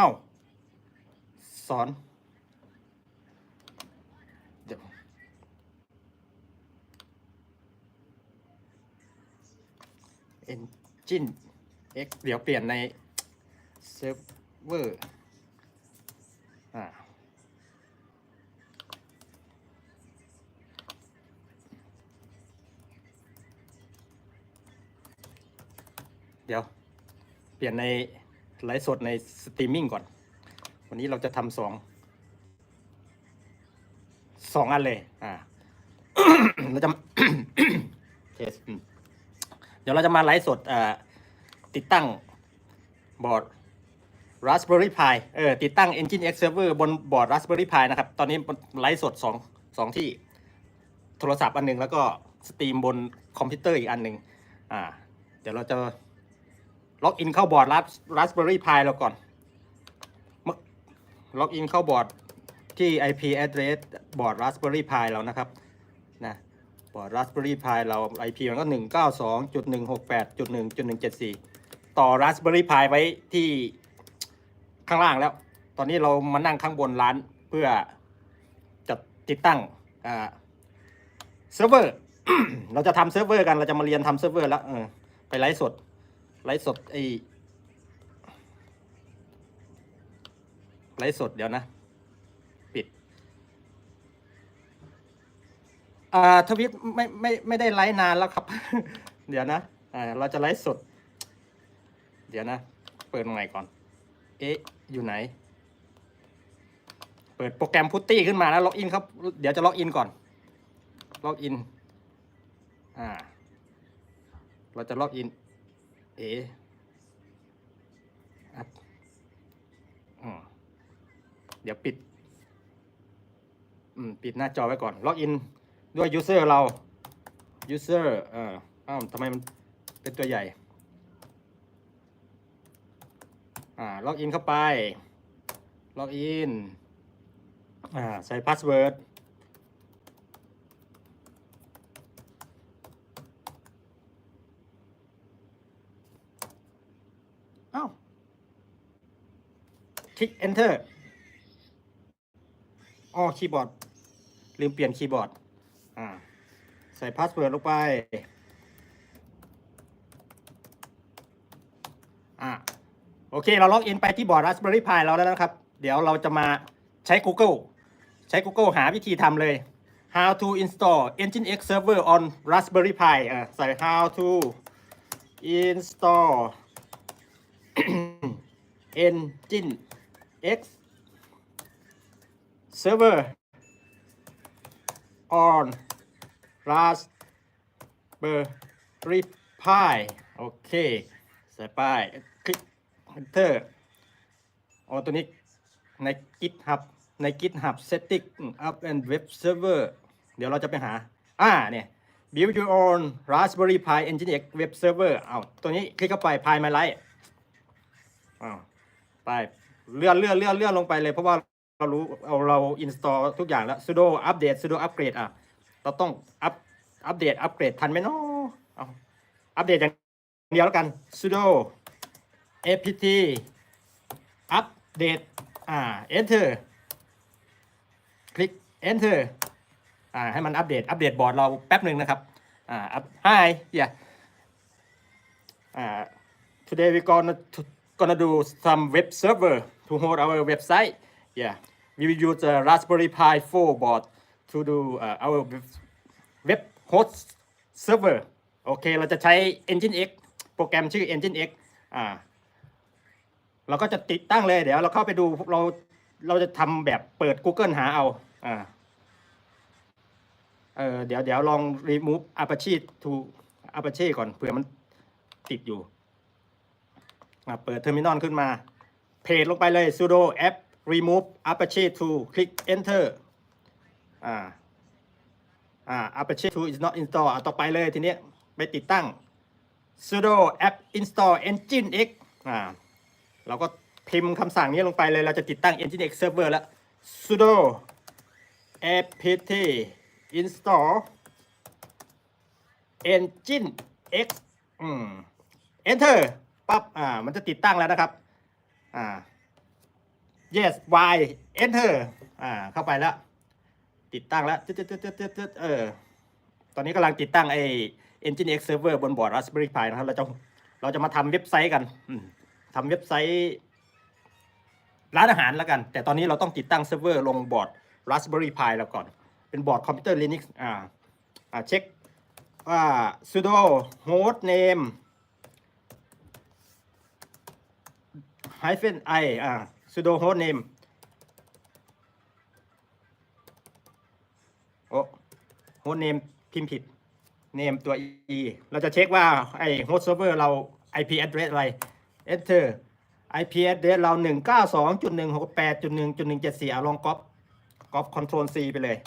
อ้าวสอน เดี๋ยว Engine X เดี๋ยวเปลี่ยนในเซิร์ฟเวอร์อ่าเดี๋ยว เปลี่ยนใน ไลฟ์สดในสตรีมมิ่งก่อน วันนี้เราจะทำสองสองอันเลย อ่าเราจะเทสเดี๋ยวเราจะมาไลฟ์สดติดตั้งบอร์ด Raspberry Pi เออติดตั้ง Engine X Server บนบอร์ด Raspberry Pi นะครับ ตอนนี้ไลฟ์สดสองสองที่โทรศัพท์อันหนึ่งแล้วก็สตรีมบนคอมพิวเตอร์อีกอันหนึ่งอ่า เดี๋ยวเราจะ ล็อกอินเข้าบอร์ด Raspberry Pi เราก่อน ล็อกอินเข้าบอร์ดที่ IP address บอร์ด Raspberry Pi เรานะครับนะบอร์ด Raspberry Pi เรา IP มันก็ 192.168.1.174 ต่อ Raspberry Pi ไว้ที่ข้างล่างแล้ว ตอนนี้เรามานั่งข้างบนร้านเพื่อจะติดตั้งอ่าเซิร์ฟเวอร์ เราจะทำเซิร์ฟเวอร์กัน เราจะมาเรียนทำเซิร์ฟเวอร์แล้วไปไลฟ์สด ไลฟ์สดไอ้ไลฟ์สดเดี๋ยวนะ ปิด อ่าทวิตไม่ไม่ไม่ได้ไลฟ์นานแล้วครับ เดี๋ยวนะอ่าเราจะไลฟ์สด เดี๋ยวนะ เปิดใหม่ก่อน เอ๊ะ อยู่ไหน เปิดโปรแกรมพุตตี้ขึ้นมาแล้วล็อกอินครับ เดี๋ยวจะล็อกอินก่อน ล็อกอิน อ่า เราจะล็อกอิน เออะอืมเดี๋ยวปิด อืม ปิดหน้าจอไว้ก่อน ล็อกอินด้วย user เรา user เอ่ออ้าวทำไมมันเป็นตัวใหญ่ อ่า ล็อกอินเข้าไป ล็อกอิน อ่า ใส่พาสเวิร์ด อ้าว คลิก enter อ๋อคีย์บอร์ด ลืมเปลี่ยนคีย์บอร์ด อ่า ใส่พาสเวิร์ดลงไป อ่าโอเค เราล็อกอินไปที่บอร์ด Raspberry Pi เราแล้วนะครับ เดี๋ยวเราจะมาใช้ Google ใช้ Google หาวิธีทำเลย how to install Nginx server on Raspberry Pi อ่าใส่ how to install Engine X server on Raspberry Pi โอเคใส่ไปคลิก Enter อ๋อตัวนี้ใน GitHub ใน GitHub setting up and web server เดี๋ยวเราจะไปหา อ่า เนี่ย build your own Raspberry Pi Nginx web server เอาตัวนี้คลิกเข้าไป Pi My Life อ้าวไป เลื่อนเลื่อนเลื่อนเลื่อนลงไปเลยเพราะว่าเรารู้เอาเรา install ทุกอย่างแล้ว sudo update sudo upgrade อะ เราต้องอัปอัปเดตอัปเกรดทันไหมเนาะเอาอัปเดตอย่างเดียวแล้วกัน sudo apt update อ่า enter คลิก enter อ่าให้มันอัปเดตอัปเดตบอร์ดเราแป๊บหนึ่งนะครับอ่า up hi yeah อ่า today we gonna gonna do some web server to hold our website yeah we will use a raspberry pi 4 board to do uh, our web, host server โอเค เราจะใช้ Engine X โปรแกรมชื่อ Engine X อ่า เราก็จะติดตั้งเลย เดี๋ยวเราเข้าไปดู เรา เราจะทำแบบเปิด Google หาเอา อ่า เออเดี๋ยวเดี๋ยวลอง remove Apache to Apache ก่อนเผื่อมันติดอยู่อะเปิดเทอร์มินอลขึ้นมา เพจลงไปเลย sudo app remove apache 2 click enter อ่าอ่า apache 2 is not install อะต่อไปเลยทีนี้ไปติดตั้ง sudo app install engine x อ่าเราก็พิมพ์คำสั่งนี้ลงไปเลย เราจะติดตั้ง engine x server แล้ว sudo apt install engine x อืม enter ปั๊บ อ่า มันจะติดตั้งแล้วนะครับ อ่า yes y enter อ่า เข้าไปแล้ว ติดตั้งแล้วตึ๊ดตึ๊ดตึ๊ดตึ๊ดตึ๊ดตึ๊ดเออ ตอนนี้กำลังติดตั้งไอ้ Nginx Server บนบอร์ด Raspberry Pi นะครับ เราจะ เราจะมาทำเว็บไซต์กันทำเว็บไซต์ร้านอาหารแล้วกัน แต่ตอนนี้เราต้องติดตั้งเซิร์ฟเวอร์ลงบอร์ด Raspberry Pi แล้วก่อน เป็นบอร์ดคอมพิวเตอร์ Linux อ่า อ่า เช็คว่า sudo host name hyphen i อ่า sudo hostname โอโฮสเนมพิมพ์ผิด เนมตัว e เราจะเช็คว่าไอโฮสต์เซิร์ฟเวอร์เรา ip address อะไร enter ip address เรา 192.168.1.174เอาลองก๊อปก๊อป control c ไปเลย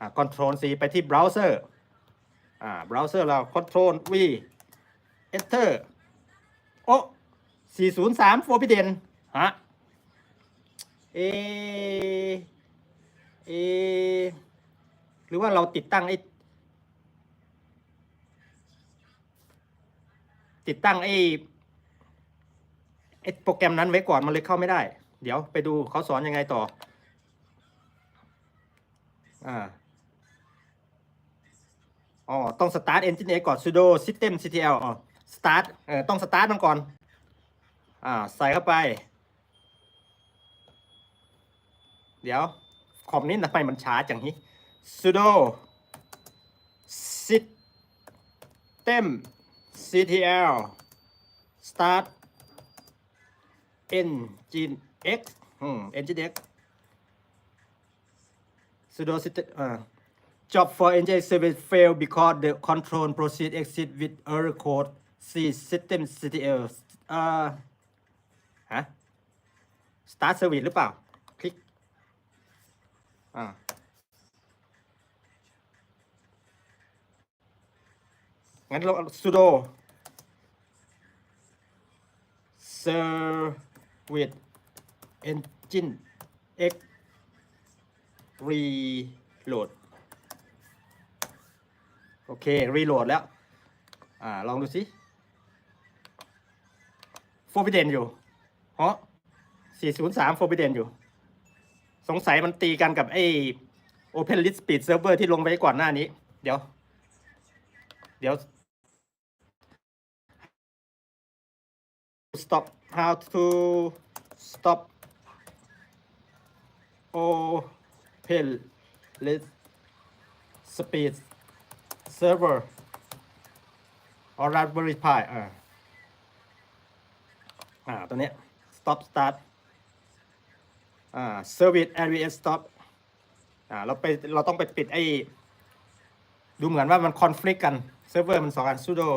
อ่า control c ไปที่เบราว์เซอร์อ่าเบราว์เซอร์เรา control v enter โอ้ 403 forbidden ฮะเอเอหรือว่าเราติดตั้งไอ้ติดตั้งไอ้ไอ้โปรแกรมนั้นไว้ก่อนมันเลยเข้าไม่ได้ เดี๋ยวไปดูเขาสอนยังไงต่อ อ่า อ๋อ ต้อง start engine A ก่อน sudo system ctl อ๋อ start เออต้อง start มันก่อน อ่าใส่เข้าไป เดี๋ยวคอมนี้ทำไมมันช้าจังนี้ sudo system ctl start engine x อืม engine x sudo system อ่า job for engine service fail because the control proceed exit with error code c system ctl อ่า start service หรือเปล่า คลิก อ่า งั้นเรา sudo service engine x reload โอเค reload แล้ว อ่า ลองดูสิ forbidden อยู่เพราะ 403 forbidden อยู่ สงสัยมันตีกันกับไอ้ Open List Speed Server ที่ลงไปก่อนหน้านี้ เดี๋ยว เดี๋ยว stop how to stop open list speed server or raspberry pi อ่า อ่า ตัวเนี้ย stop start อ่า service area stop อ่าเราไปเราต้องไปปิดไอ้ดูเหมือนว่ามันคอนฟ lict กันเซิร์ฟเวอร์มันสองอัน sudo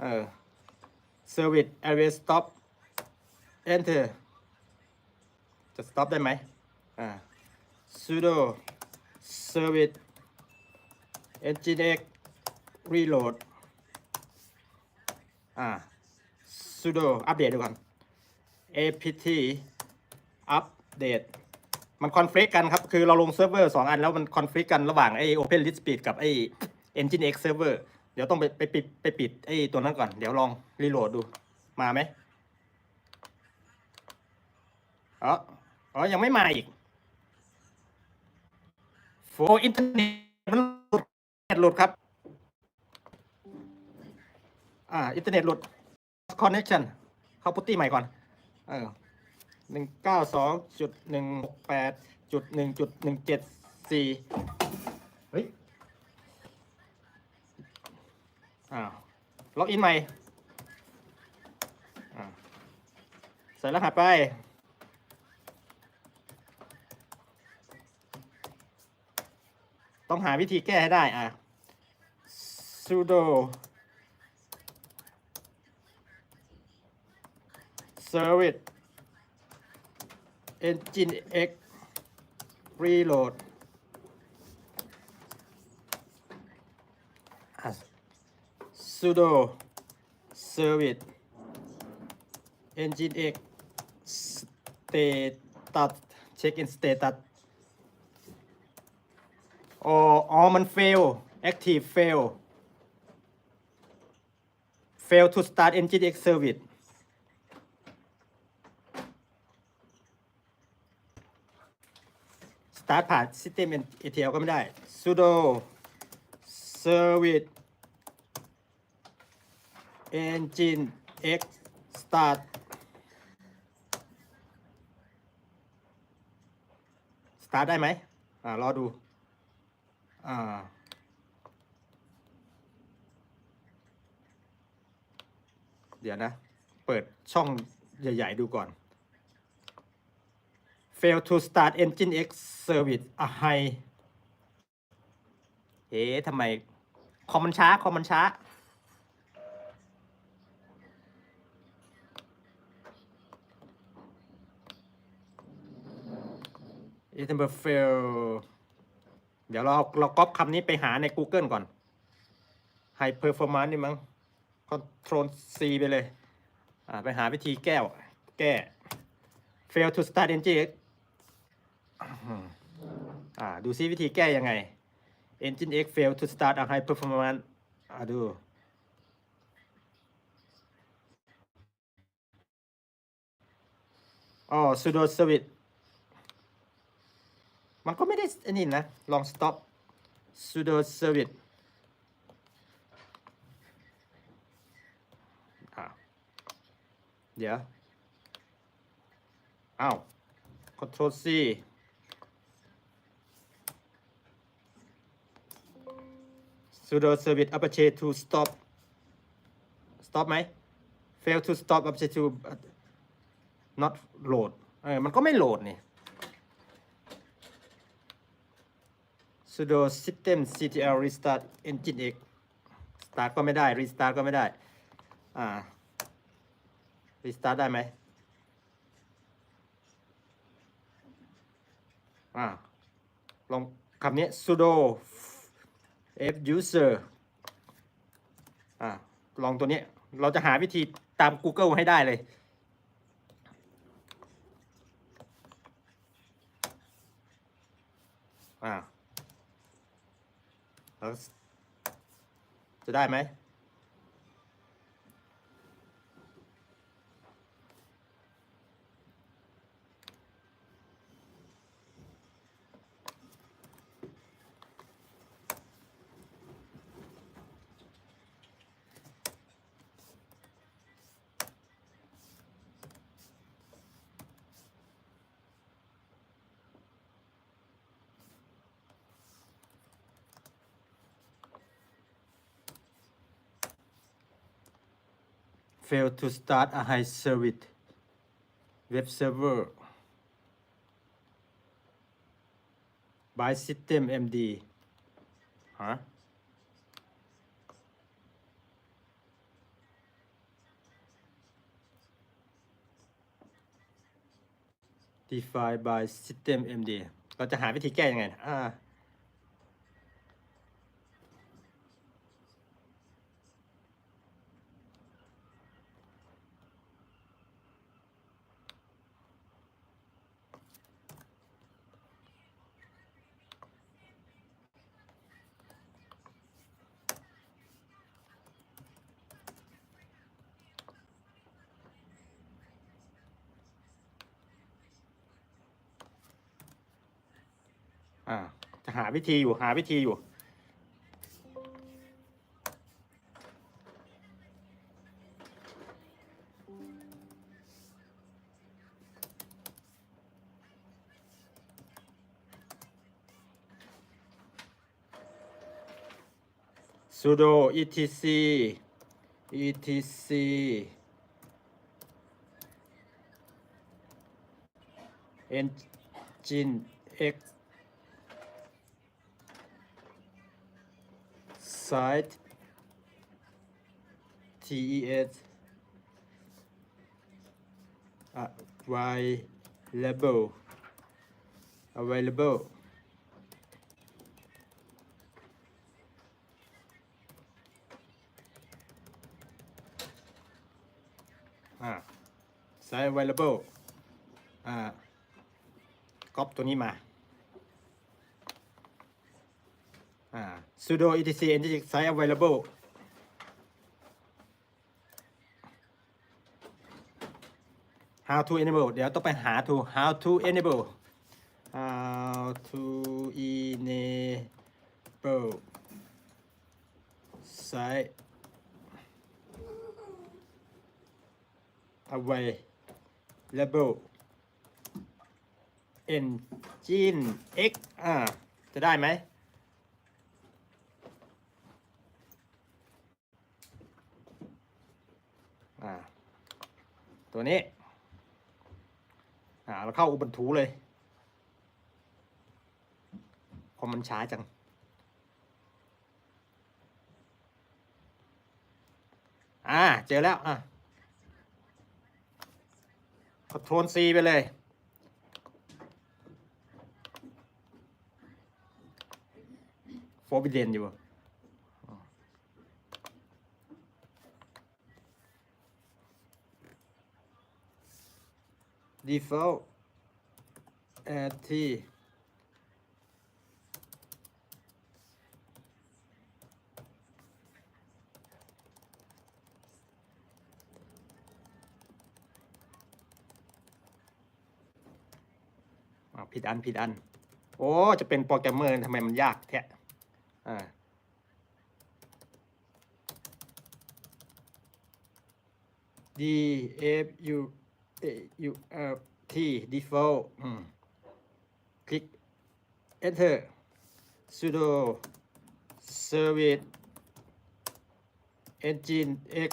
เออ service area stop enter จะ stop ได้ไหมอ่า sudo service nginx reload อ่า sudo อัปเดตดูก่อน apt update มันคอนฟ lict กันครับ คือเราลงเซิร์ฟเวอร์สองอันแล้วมันคอนฟ lict กันระหว่างไอ้ open list speed กับไอ้ nginx server เดี๋ยวต้องไปไปปิดไปปิดไอ้ตัวนั้นก่อน เดี๋ยวลองรีโหลดดู มาไหมอ๋ออ๋อ ยังไม่มาอีกโฟอินเทอร์เน็ตมันหลุดหลุดครับ อ่า อินเทอร์เน็ตหลุด connection เข้าพุตตี้ใหม่ก่อน เออ หนึ่งเก้าสองจุดหนึ่งหกแปดจุดหนึ่งจุดหนึ่งเจ็ดสี่เฮ้ย อ้าว ล็อกอินใหม่อ่าใส่รหัสไป ต้องหาวิธีแก้ให้ได้อะ sudo service engine x reload sudo service engine x status check in status อ๋ออ๋อมัน fail active fail fail to start engine x service start ผ่าน system ATL ก็ไม่ได้ sudo service engine x start สตาร์ทได้ไหมอ่ารอดู อ่าเดี๋ยวนะ เปิดช่องใหญ่ ๆ ดูก่อน fail to start engine X service อะไฮเอ๊ะทำไม คอมมันช้า คอมมันช้า เอ๊ะทำไม fail เดี๋ยวเราเราก๊อปคำนี้ไปหาใน Google ก่อน high performance นี่มั้ง control C ไปเลย อ่า ไปหาวิธีแก้ว แก้ fail to start engine X อ่าดูซิวิธีแก้ยังไง engine X fail to start a high performance อ่าดูอ๋อ sudo service มันก็ไม่ได้อันนี้นะ ลอง stop sudo service เดี๋ยว อ้าว control C sudo service apache to stop stop ไหม fail to stop apache to not load เออมันก็ไม่โหลดนี่ sudo system ctl restart engine x start ก็ไม่ได้ restart ก็ไม่ได้ อ่า restart ได้ไหมอ่าลองคำนี้ sudo f user อ่าลองตัวนี้เราจะหาวิธีตาม Google ให้ได้เลย อ่าแล้วจะได้ไหม fail to start a high service web server by system md ฮะ defined by system md เราจะหาวิธีแก้ยังไงนะอ่า ่า จะหาวิธีอยู่หาวิธีอยู่ sudo etc etc engine x site tes available available อ่า site available อ่าก๊อปตัวนี้มา อ่า sudo etc nginx site available how to enable เดี๋ยวต้องไปหา to how to enable how to enable site available engine x อ่า จะได้ไหม อ่า ตัวนี้ อ่าเราเข้าอุบันทูเลยพอมันช้าจัง อ่า เจอแล้ว อะคอนโทรล C ไปเลยโฟบิเดนอยู่ default at ที่อ่าผิดอันผิดอัน โอ้ จะเป็นโปรแกรมเมอร์ทำไมมันยากแท้อ่า D F U A U L T default คลิก enter sudo service engine x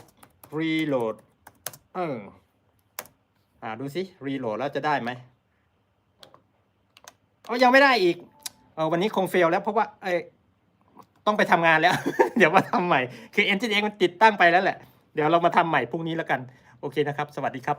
reload เอออ่าดูสิ reload แล้วจะได้ไหมอ๋อยังไม่ได้อีก เออวันนี้คงเฟลแล้วเพราะว่าเอต้องไปทำงานแล้ว เดี๋ยวมาทำใหม่ คือ Engine X มันติดตั้งไปแล้วแหละ เดี๋ยวเรามาทำใหม่พรุ่งนี้แล้วกัน โอเคนะครับ สวัสดีครับ